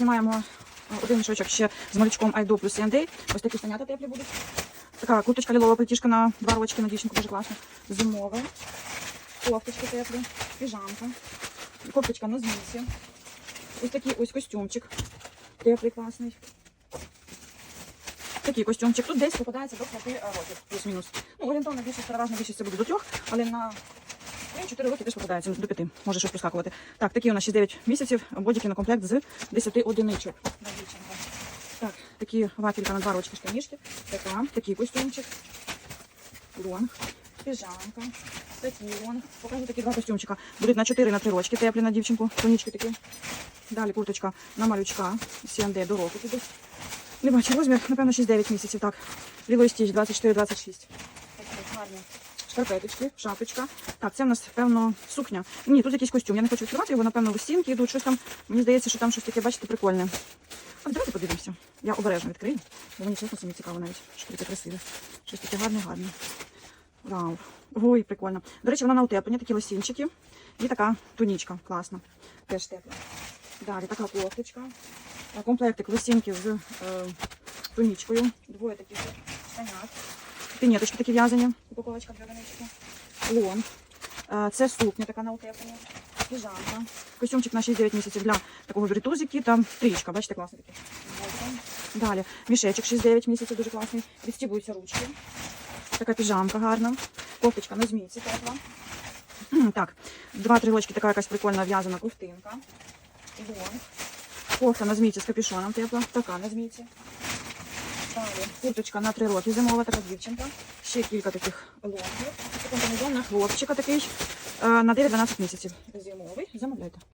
знімаємо е, один мішочок ще з малючком Айду плюс Сіандей. Ось такі штанята теплі будуть. Така курточка лілова плетішка на два рочки на дівчинку, дуже класно. Зимове. Кофточки теплі, піжамка. Кофточка на змісі. Ось такий ось костюмчик. Теплий, класний. Такий костюмчик. Тут десь попадається до 5 років, плюс-мінус. Ну, орієнтовно більшість, переважно більшість це буде до трьох, але на 4 роки теж попадається до 5. Може щось проскакувати. Так, такі у нас ще 9 місяців, бодіки на комплект з 10 одиничок. Так, такі вафелька на два рочки штанішки. Така, такий костюмчик. Лонг, піжамка, такий лонг. Покажу такі два костюмчика. Будуть на 4 на 3 рочки теплі на дівчинку. Тонічки такі. Далі курточка на малючка. Сіанде до року піде. Не бачу розмір, напевно, 6-9 місяців. Так. Лілої стіч 24-26. Такі гарні шкарпеточки, шапочка. Так, це в нас, певно, сукня. Ні, тут якийсь костюм. Я не хочу відкривати його, напевно, листінки йдуть, щось там. Мені здається, що там щось таке, бачите, прикольне. А давайте подивимося. Я обережно відкрию. Бо мені чесно самі цікаво навіть, що таке красиве. Щось таке гарне, гарне. Вау. Ой, прикольно. До речі, вона на утеплення, такі лосінчики. І така тунічка, класна. Теж тепла. Далі така кофточка. Комплектик лосінки з е, тунічкою. Двоє таких штанят. Пінеточки такі в'язані. Упаковочка для ранички. Лон. Це сукня така на утепленні. Піжамка. Костюмчик на 6-9 місяців для такого віртузики. Там стрічка, бачите, класний такий. Далі. Мішечок 6-9 місяців, дуже класний. Відстібуються ручки. Така піжамка гарна. Кофточка на змійці тепла. Так, два-три рочки, така якась прикольна в'язана ковтинка. Лон. Кофта на змійці з капюшоном тепла. Така на змійці. Далі курточка на три роки зимова, така дівчинка. Ще кілька таких лонгів. Це комбінезон на хлопчика такий е, на 9-12 місяців. Зимовий. Замовляйте.